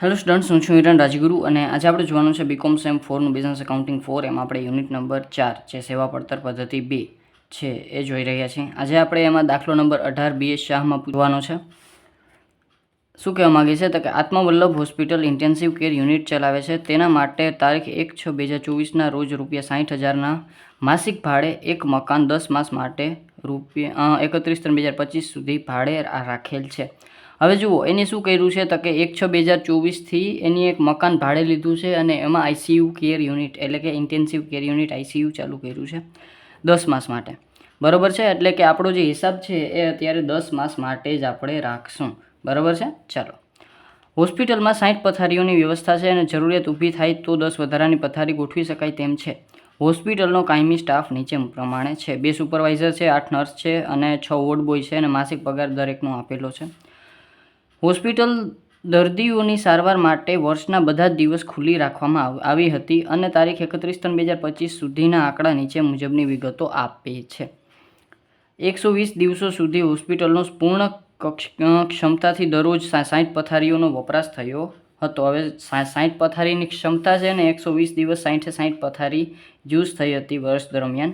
Hello students હું છું હિરણ રાજગુરુ અને આજે આપણે જોવાનું છે બીકોમ સેમ ફોરનું બિઝનેસ એકાઉન્ટિંગ ફોર એમાં આપણે યુનિટ નંબર ચાર જે સેવા પડતર પદ્ધતિ બે છે એ જોઈ રહ્યા છીએ. આજે આપણે એમાં દાખલો નંબર અઢાર બી એસ શાહમાં પૂછવાનો છે. શું કહેવા માગે છે? તો કે Atmavallabh hospital intensive care unit ચલાવે છે. તેના માટે તારીખ એક છ બે હજાર ચોવીસના રોજ રૂપિયા સાઠ હજારના માસિક ભાડે એક મકાન દસ માસ માટે રૂપિયા એકત્રીસ ત્રણ બે હજાર પચીસ સુધી ભાડે રાખેલ છે. હવે જુઓ, એને શું કર્યું છે? તો કે એક છ બે હજાર ચોવીસથી એની એક મકાન ભાડે લીધું છે અને એમાં આઈસીયુ કેર યુનિટ, એટલે કે ઇન્ટેન્સિવ કેર યુનિટ આઈસીયુ ચાલુ કર્યું છે દસ માસ માટે. બરાબર છે? એટલે કે આપણો જે હિસાબ છે એ અત્યારે દસ માસ માટે જ આપણે રાખશું. બરાબર છે? ચાલો. હોસ્પિટલમાં સાઠ પથારીઓની વ્યવસ્થા છે અને જરૂરિયાત ઊભી થાય તો દસ વધારાની પથારી ગોઠવી શકાય તેમ છે. હોસ્પિટલનો કાયમી સ્ટાફ નીચે પ્રમાણે છે. બે સુપરવાઇઝર છે, આઠ નર્સ છે અને છ વોર્ડ બોય છે અને માસિક પગાર દરેકનો આપેલો છે. હોસ્પિટલ દર્દીઓની સારવાર માટે વર્ષના બધા જ દિવસ ખુલ્લી રાખવામાં આવ- હતી અને તારીખ એકત્રીસ ત્રણ બે હજાર પચીસ સુધીના આંકડા નીચે મુજબની વિગતો આપે છે. એકસો વીસ દિવસો સુધી હોસ્પિટલનો પૂર્ણ ક્ષમતાથી દરરોજ સાઠ પથારીઓનો વપરાશ થયો હતો. હવે સાઠ પથારીની ક્ષમતા છે ને એકસો વીસ દિવસ સાઠે સાઠ પથારી યુઝ થઈ હતી વર્ષ દરમિયાન.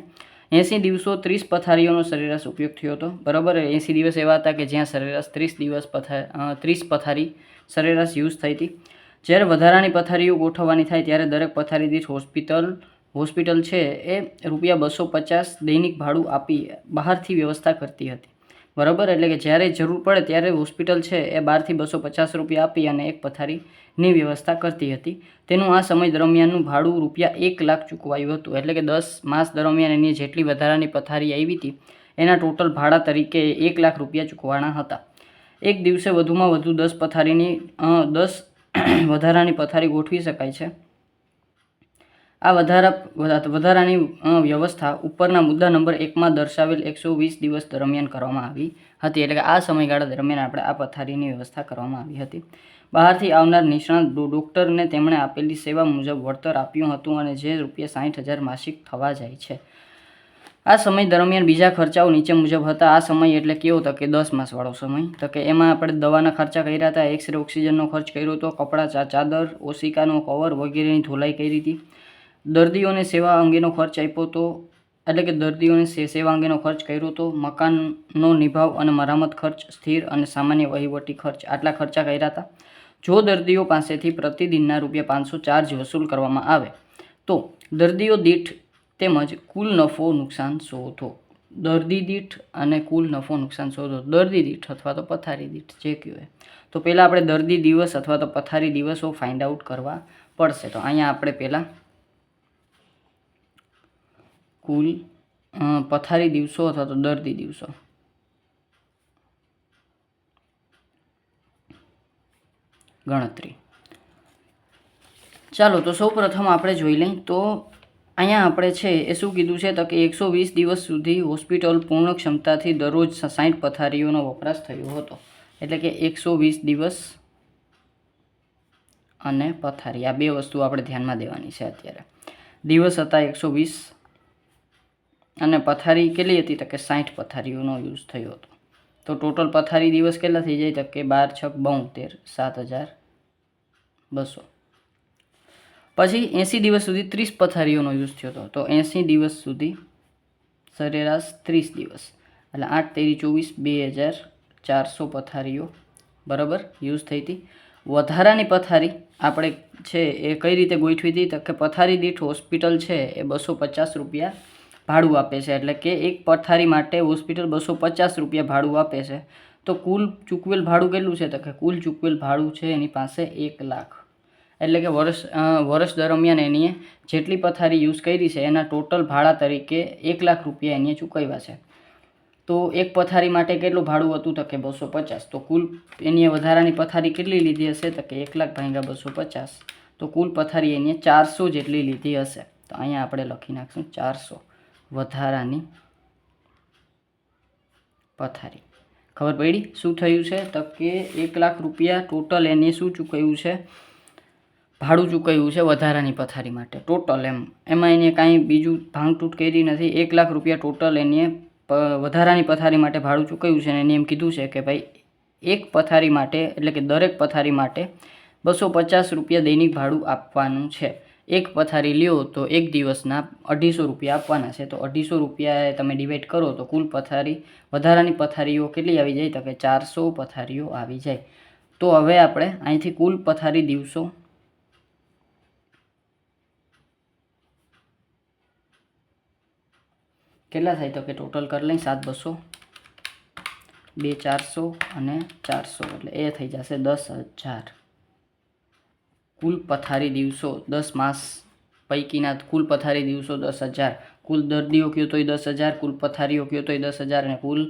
એંસી દિવસો ત્રીસ પથારીઓનો સરેરાશ ઉપયોગ થયો હતો. બરાબર, એંસી દિવસ એવા હતા કે જ્યાં સરેરાશ ત્રીસ દિવસ પથા ત્રીસ પથારી સરેરાશ યુઝ થઈ હતી. જ્યારે વધારાની પથારીઓ ગોઠવવાની થાય ત્યારે દરેક પથારી દીઠ હોસ્પિટલ હોસ્પિટલ છે એ રૂપિયા બસો પચાસ દૈનિક ભાડું આપી બહારથી વ્યવસ્થા કરતી હતી. બરાબર? એટલે કે જ્યારે જરૂર પડે ત્યારે હોસ્પિટલ છે એ બહારથી બસો પચાસ રૂપિયા આપી અને એક પથારીની વ્યવસ્થા કરતી હતી. તેનું આ સમય દરમિયાનનું ભાડું રૂપિયા એક લાખ ચૂકવાયું હતું. એટલે કે દસ માસ દરમિયાન એની જેટલી વધારાની પથારી આવી હતી, એના ટોટલ ભાડા તરીકે એક લાખ રૂપિયા ચૂકવાના હતા. એક દિવસે વધુમાં વધુ દસ પથારીની દસ વધારાની પથારી ગોઠવી શકાય છે. આ વધારા, વધા- વધારાની વ્યવસ્થા ઉપરના મુદ્દા નંબર એકમાં દર્શાવેલ એકસો વીસ દિવસ દરમિયાન કરવામાં આવી હતી. એટલે કે આ સમયગાળા દરમિયાન આપણે આ પથારીની વ્યવસ્થા કરવામાં આવી હતી. બહારથી આવનાર નિષ્ણાત ડૉક્ટરને તેમણે આપેલી સેવા મુજબ વળતર આપ્યું હતું અને જે રૂપિયા સાઠ હજાર માસિક થવા જાય છે. આ સમય દરમિયાન બીજા ખર્ચાઓ નીચે મુજબ હતા. આ સમય એટલે કેવો તો કે દસ માસવાળો સમય. તો કે એમાં આપણે દવાના ખર્ચા કર્યા હતા, એક્સરે ઓક્સિજનનો ખર્ચ કર્યો હતો, કપડાં ચાદર, ઓશિકાનો કવર વગેરેની ધોલાઈ કરી હતી. દર્દીઓને સેવા અંગેનો ખર્ચ આપ્યો હતો એટલે કે દર્દીઓને સેવા અંગેનો ખર્ચ કર્યો હતો મકાનનો નિભાવ અને મરામત ખર્ચ સ્થિર અને સામાન્ય વહીવટી ખર્ચ આટલા ખર્ચા કર્યા હતા. જો દર્દીઓ પાસેથી પ્રતિદિનના રૂપિયા પાંચસો ચાર્જ વસૂલ કરવામાં આવે, તો દર્દીઓ દીઠ તેમજ કુલ નફો નુકસાન શોધો. દર્દી દીઠ અને કુલ નફો નુકસાન શોધો. દર્દી દીઠ અથવા તો પથારી દીઠ, જે કહેવાય. તો પહેલાં આપણે દર્દી દિવસ અથવા તો પથારી દિવસો ફાઇન્ડ આઉટ કરવા પડશે. તો અહીંયા આપણે પહેલાં કુલ પથારી દિવસો અથવા તો દર્દી દિવસો. ગણતરી. ચાલો, તો સૌ પ્રથમ આપણે જોઈ લઈએ, તો અહીંયા આપણે છે, એ શું કીધું છે, તો કે એકસો વીસ દિવસ સુધી હોસ્પિટલ પૂર્ણ ક્ષમતાથી દરરોજ સાઠ પથારીઓનો વપરાશ થયો હતો. એટલે કે એકસો વીસ દિવસ અને પથારી. આ બે વસ્તુ આપણે ધ્યાનમાં દેવાની છે અત્યારે. દિવસ હતા એકસો વીસ અને પથારી કેટલી હતી તો કે સાઠ પથારીઓનો યુઝ થયો હતો. તો ટોટલ પથારી દિવસ કેટલા થઈ જાય તો કે બાર છક બોતેર, સાત હજાર, બસો. પછી એંસી દિવસ સુધી ત્રીસ પથારીઓનો યુઝ થયો હતો. તો એંસી દિવસ સુધી સરેરાશ ત્રીસ દિવસ. એટલે આઠ, તેરી, ચોવીસ, બે હજાર ચારસો પથારીઓ બરાબર યુઝ થઈ હતી. વધારાની પથારી આપણે છે એ કઈ રીતે ગોઠવી હતી તો કે પથારી દીઠ હોસ્પિટલ છે એ બસો પચાસ રૂપિયા ભાડું આપે છે. એટલે કે એક પથારી માટે હોસ્પિટલ બસો પચાસ રૂપિયા ભાડું આપે છે. તો કુલ ચૂકવેલ ભાડું કેટલું છે? તો કે કુલ ચૂકવેલ ભાડું છે એની પાસે એક લાખ. એટલે કે વર્ષ વર્ષ દરમિયાન એની જેટલી પથારી યુઝ કરી છે, એના ટોટલ ભાડા તરીકે એક લાખ રૂપિયા એની ચૂકવ્યા છે. તો એક પથારી માટે કેટલું ભાડું હતું? તો કે બસો પચાસ. તો કુલ એની વધારાની પથારી કેટલી લીધી હશે? તો કે એક લાખ ભાગ્યા બસો પચાસ. તો કુલ પથારી એની ચારસો જેટલી લીધી હશે. તો અહીંયા આપણે લખી નાખશું ચારસો. વધારાની પથારી. ખબર પડી? શું થયું છે? તો કે એક લાખ રૂપિયા ટોટલ એને શું ચૂકવ્યું છે? ભાડું ચૂકવ્યું છે વધારાની પથારી માટે. ટોટલ એમ. એમાં એને કાંઈ બીજું ભાંગતૂટ કરી નથી. એક લાખ રૂપિયા ટોટલ એને વધારાની પથારી માટે ભાડું ચૂકવ્યું છે અને એને એમ કીધું છે કે ભાઈ, એક પથારી માટે, એટલે કે દરેક પથારી માટે બસો પચાસ રૂપિયા દૈનિક ભાડું આપવાનું છે. એક પથારી લ્યો તો એક દિવસના અઢીસો રૂપિયા આપવાના છે. તો અઢીસો રૂપિયા તમે ડિવાઈડ કરો તો કુલ પથારી, વધારાની પથારીઓ કેટલી આવી જાય? તો કે ચારસો પથારીઓ આવી જાય. તો હવે આપણે અહીંથી કુલ પથારી દિવસો કેટલા થાય? તો કે ટોટલ કરી લઈ સાત બસો બે ચારસો અને ચારસો. એટલે એ થઈ જશે દસ હજાર. કુલ પથારી દિવસો દસ માસ પૈકીના કુલ પથારી દિવસો દસ હજાર. કુલ દર્દીઓ કયો તોય દસ હજાર, કુલ પથારીઓ કયો તોય દસ હજાર અને કુલ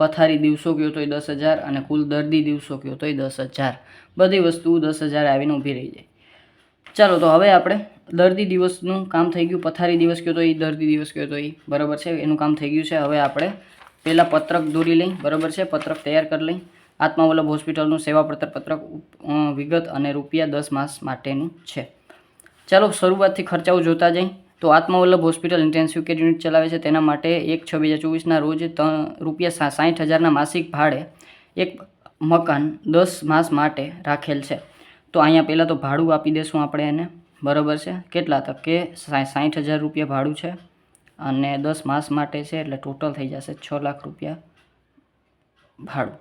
પથારી દિવસો કયો તોય દસ હજાર અને કુલ દર્દી દિવસો કયો તોય દસ હજાર. બધી વસ્તુ દસ હજાર આવીને ઊભી રહી જાય. ચાલો તો હવે આપણે દર્દી દિવસનું કામ થઈ ગયું. પથારી દિવસ કયો તો એ દર્દી દિવસ કયો તો એ બરાબર છે? એનું કામ થઈ ગયું છે. હવે આપણે પહેલાં પત્રક દોરી લઈ, બરાબર છે? પત્રક તૈયાર કરી લઈ. આત્માવલ્લભ હોસ્પિટલનું સેવા પડતર વિગત અને રૂપિયા દસ માસ માટેનું છે. ચાલો શરૂઆતથી ખર્ચાઓ જોતા જઈ તો Atmavallabh hospital intensive care unit ચલાવે છે. તેના માટે એક છ બે હજાર ચોવીસના રોજ રૂપિયા સાઠ હજારના માસિક ભાડે એક મકાન દસ માસ માટે રાખેલ છે. તો અહીંયા પહેલાં તો ભાડું આપી દેશું આપણે એને. બરાબર છે? કેટલા તક કે સાઠ હજાર રૂપિયા ભાડું છે અને દસ માસ માટે છે. એટલે ટોટલ થઈ જશે છ લાખ રૂપિયા ભાડું.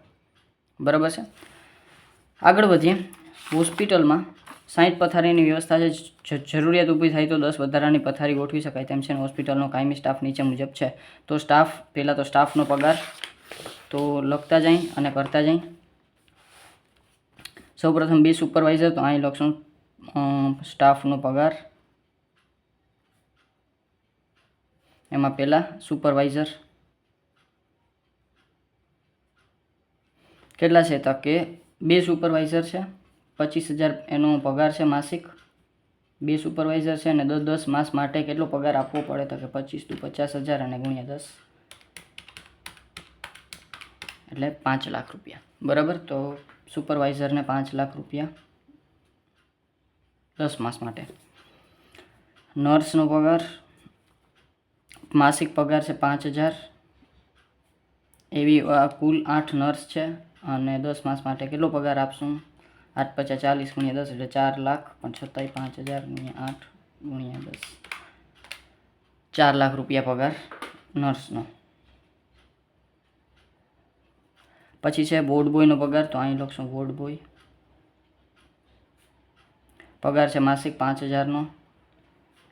બરાબર છે? આગળ વધીએ. હોસ્પિટલમાં સાઠ પથારીની વ્યવસ્થા છે. જરૂરિયાત ઊભી થાય તો દસ વધારાની પથારી ગોઠવી શકાય તેમ છે હોસ્પિટલનો કાયમી સ્ટાફ નીચે મુજબ છે. તો સ્ટાફ, પહેલાં તો સ્ટાફનો પગાર, તો લખતા જાય અને કરતા જાય. સૌપ્રથમ બે સુપરવાઇઝર, તો અહીં લખશું સ્ટાફનો પગાર. એમાં પહેલાં સુપરવાઇઝર કેટલા છે તો કે બે સુપરવાઇઝર છે, પચીસ હજાર એનો પગાર છે માસિક. બે સુપરવાઇઝર છે અને દસ દસ માસ માટે કેટલો પગાર આપવો પડે તો કે પચીસ ટુ પચાસ હજાર અને ગુણ્યા દસ. એટલે પાંચ લાખ રૂપિયા. બરાબર? તો સુપરવાઇઝરને પાંચ લાખ રૂપિયા દસ માસ માટે. નર્સનો પગાર, માસિક પગાર છે પાંચ હજાર. એવી કુલ આઠ નર્સ છે. અને દસ માસ માટે કેટલો પગાર આપશું? આઠ પચાસ ચાલીસ ગુણ્યા દસ એટલે ચાર લાખ, પણ છતાંય પાંચ હજાર ગુણ્યા આઠ ગુણ્યા દસ. ચાર લાખ રૂપિયા પગાર નર્સનો. પછી છે બોર્ડ બોયનો પગાર, તો અહીં લખશું બોર્ડ બોય પગાર છે માસિક પાંચ હજારનો.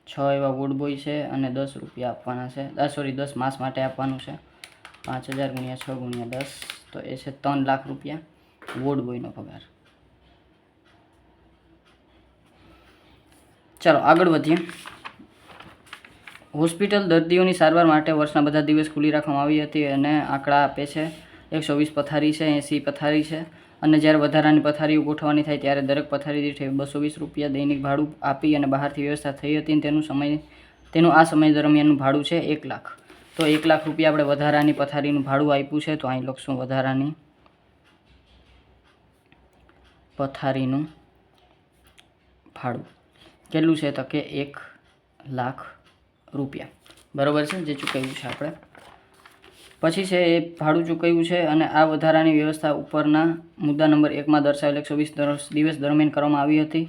છ એવા બોર્ડ બોય છે અને દસ રૂપિયા આપવાના છે. સોરી દસ માસ માટે આપવાનું છે. પાંચ હજાર ગુણ્યા છ ગુણ્યા દસ. તો એ છે ત્રણ લાખ રૂપિયા વોર્ડ બોયનો પગાર. ચાલો, આગળ વધીએ. હોસ્પિટલ દર્દીઓની સારવાર માટે વર્ષના બધા દિવસ ખુલ્લી રાખવામાં આવી હતી અને આંકડા આપે છે. એકસો વીસ પથારી છે, એંસી પથારી છે. અને જ્યારે વધારાની પથારીઓ ગોઠવવાની થાય ત્યારે દરેક પથારી દીઠ બસો વીસ રૂપિયા દૈનિક ભાડું આપી અને બહારથી વ્યવસ્થા થઈ હતી તેનું સમય, તેનું આ સમય દરમિયાનનું ભાડું છે એક લાખ. તો એક લાખ રૂપિયા આપણે વધારાની પથારીનું ભાડું આપ્યું છે, તો અહીં લખશું વધારાની પથારીનું ભાડું. કેટલું છે તો કે એક લાખ રૂપિયા. બરાબર છે જે ચૂકવ્યું છે આપણે. પછી છે એ ભાડું ચૂકવ્યું છે અને આ વધારાની વ્યવસ્થા ઉપરના મુદ્દા નંબર એકમાં દર્શાવેલ એકસો વીસ દિવસ દરમિયાન કરવામાં આવી હતી.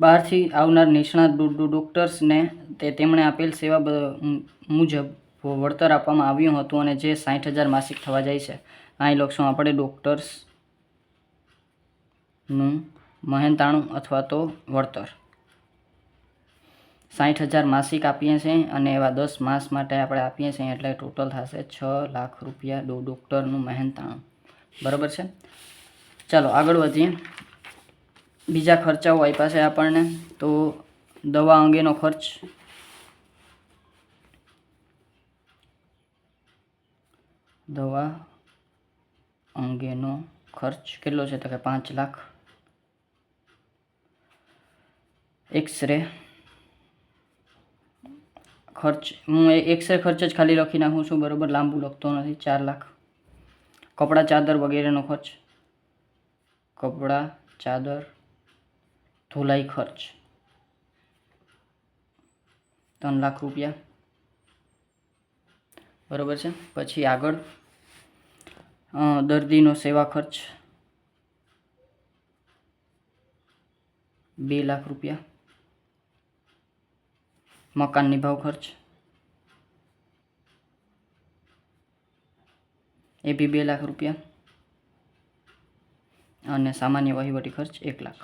બહારથી આવનાર નિષ્ણાત ડોક્ટર્સને તે તેમણે આપેલ સેવા મુજબ વળતર આપવામાં આવ્યું હતું અને જે સાઠ હજાર માસિક થવા જાય છે. અહીં લખશું આપણે ડૉક્ટર્સનું મહેનતાણું અથવા તો વળતર. સાઠ હજાર માસિક આપીએ છીએ અને એવા દસ માસ માટે આપણે આપીએ છીએ એટલે ટોટલ થશે છ લાખ રૂપિયા ડો, ડૉક્ટરનું મહેનતાણું. બરાબર છે? ચાલો, આગળ વધીએ. બીજા ખર્ચાઓ આપ્યા છે આપણને. તો દવા અંગેનો ખર્ચ દવા અંગેનો ખર્ચ કેટલો છે? તો કે પાંચ લાખ. એક્સરે ખર્ચ, હું એક્સરે ખર્ચ જ ખાલી લખી નાખું છું, બરાબર? લાંબુ લખતો નથી, ચાર લાખ. કપડાં, ચાદર વગેરેનો ખર્ચ. કપડાં, ચાદર, ધોલાઈ ખર્ચ. ત્રણ લાખ રૂપિયા. બરાબર છે? પછી આગળ. દર્દીનો સેવા ખર્ચ બે લાખ રૂપિયા. મકાનની ભાવ ખર્ચ એ બી બે લાખ રૂપિયા. અને સામાન્ય વહીવટી ખર્ચ એક લાખ.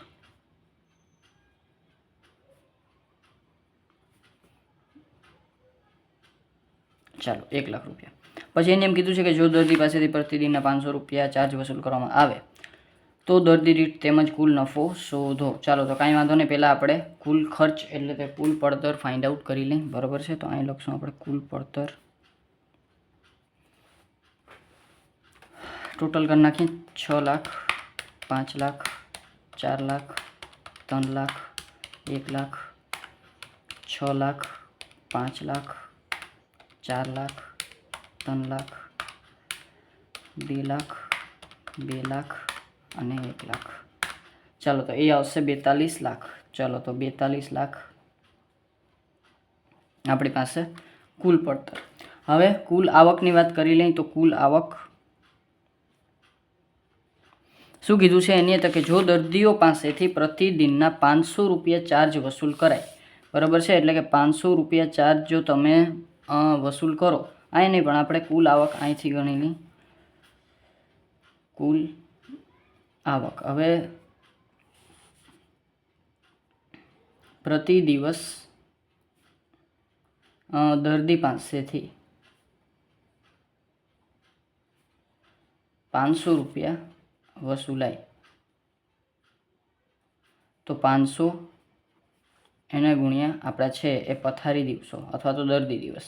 ચાલો, એક લાખ રૂપિયા. પછી એને એમ કીધું છે કે જો દર્દી પાસેથી પ્રતિદિનના પાંચસો રૂપિયા ચાર્જ વસૂલ કરવામાં આવે, તો દર્દી દીઠ તેમજ કુલ નફો શોધો. ચાલો, તો કાંઈ વાંધો નહીં. પહેલાં આપણે કુલ ખર્ચ એટલે કે કુલ પડતર ફાઇન્ડ આઉટ કરી લઈએ. બરોબર છે? તો અહીં લખશું આપણે કુલ પડતર. ટોટલ કરી નાખીએ. છ લાખ, પાંચ લાખ, ચાર લાખ, ત્રણ લાખ, એક લાખ, છ લાખ, પાંચ લાખ, ચાર લાખ ત્રણ લાખ, બે લાખ બે લાખ અને એક લાખ. ચાલો તો એ આવશે બેતાલીસ લાખ. ચાલો તો બેતાલીસ લાખ. આપણી પાસે કુલ પડતર. હવે કુલ આવકની વાત કરી લઈએ તો કુલ આવક શું કીધું છે? એની તો કે જો દર્દીઓ પાસેથી પ્રતિદિનના પાંચસો રૂપિયા ચાર્જ વસૂલ કરાય. બરાબર છે? એટલે કે પાંચસો રૂપિયા ચાર્જ જો તમે વસૂલ કરો અહીં નહીં, પણ આપણે કુલ આવક અહીંથી ગણી લઈ કુલ આવક. હવે પ્રતિ દિવસ દર્દી પાસેથી પાંચસો રૂપિયા વસૂલાય. તો પાંચસો એને ગુણ્યા આપણા છે એ પથારી દિવસો, અથવા તો દર્દી દિવસ.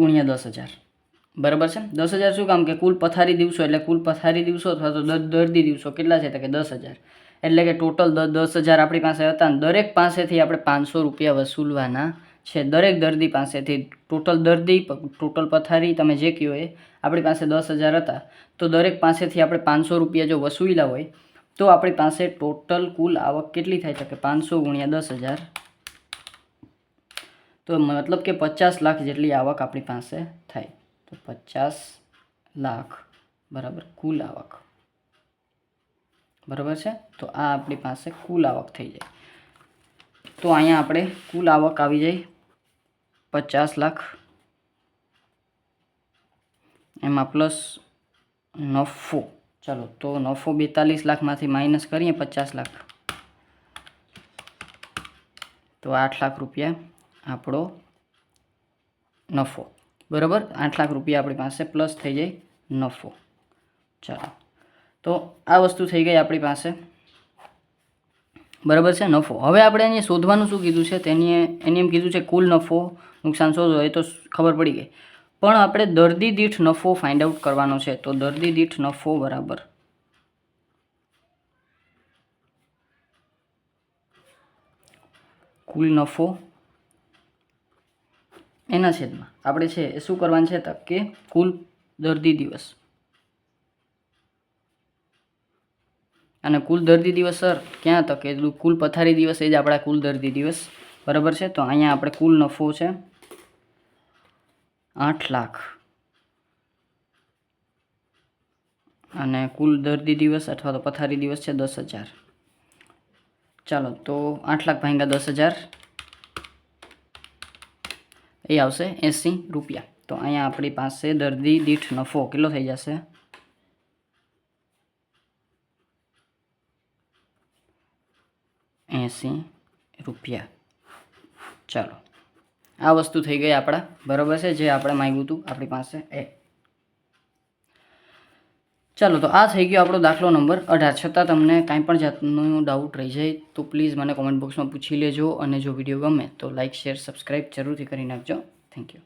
ગુણ્યા દસ હજાર. બરાબર છે દસ હજાર શું કામ કે કુલ પથારી દિવસો એટલે કુલ પથારી દિવસો અથવા તો દર દર્દી દિવસો કેટલા છે? તો કે દસ હજાર. એટલે કે ટોટલ દસ દસ હજાર આપણી પાસે હતા અને દરેક પાસેથી આપણે પાંચસો રૂપિયા વસૂલવાના છે. દરેક દર્દી પાસેથી ટોટલ દર્દી ટોટલ પથારી તમે જે કહો એ આપણી પાસે દસ હજાર હતા. તો દરેક પાસેથી આપણે પાંચસો રૂપિયા જો વસૂલ્યા હોય તો આપણી પાસે ટોટલ કુલ આવક કેટલી થાય? છે કે પાંચસો ગુણ્યા દસ હજાર. તો મતલબ કે પચાસ લાખ જેટલી આવક આપણી પાસે થાય. તો પચાસ લાખ, બરાબર, કુલ આવક. બરાબર છે? તો આ આપણી પાસે કુલ આવક થઈ જાય. તો અહીંયા આપણે કુલ આવક આવી જાય પચાસ લાખ. એમાં પ્લસ નફો. ચલો, તો નફો બેતાલીસ લાખમાંથી માઇનસ કરીએ પચાસ લાખ. તો આઠ લાખ રૂપિયા આપણો નફો. બરાબર? આઠ લાખ રૂપિયા આપણી પાસે પ્લસ થઈ જાય નફો. ચાલો. તો આ વસ્તુ થઈ ગઈ આપણી પાસે. બરાબર છે? નફો. હવે આપણે અહીંયા શોધવાનું શું કીધું છે? તેની એની એમ કીધું છે, કુલ નફો નુકસાન શોધો. એ તો ખબર પડી ગઈ. પણ આપણે દર્દી દીઠ નફો ફાઇન્ડ આઉટ કરવાનો છે. તો દર્દી દીઠ નફો બરાબર. કુલ નફો એના છેદમાં. આપણે છે, એ શું કરવાનું છે તક કે કુલ દર્દી દિવસ. અને કુલ દર્દી દિવસ સર, ક્યાં તો કે કુલ પથારી દિવસ, એ જ આપણા કુલ દર્દી દિવસ. બરાબર છે? તો અહીંયા આપણે કુલ નફો છે, આઠ લાખ. અને કુલ દર્દી દિવસ અથવા તો પથારી દિવસ છે દસ હજાર. ચાલો, તો આઠ લાખ ભાંગ્યા દસ હજાર. એ આવશે એંસી રૂપિયા. તો અહીંયા આપણી પાસે દર્દી દીઠ નફો કેટલો થઈ જશે? એંસી રૂપિયા. ચાલો. આ વસ્તુ થઈ ગઈ આપણા. બરાબર છે? જે આપણે માગ્યું હતું આપણી પાસે એ. ચાલો, તો આ થઈ ગયો આપણો દાખલો નંબર અઢાર. છતાં તમને કાંઈ પણ જાતનું ડાઉટ રહી જાય, તો પ્લીઝ મને કોમેન્ટ બોક્સમાં પૂછી લેજો અને જો વીડિયો ગમે, તો લાઇક શેર સબસ્ક્રાઈબ જરૂરથી કરી નાખજો. Thank you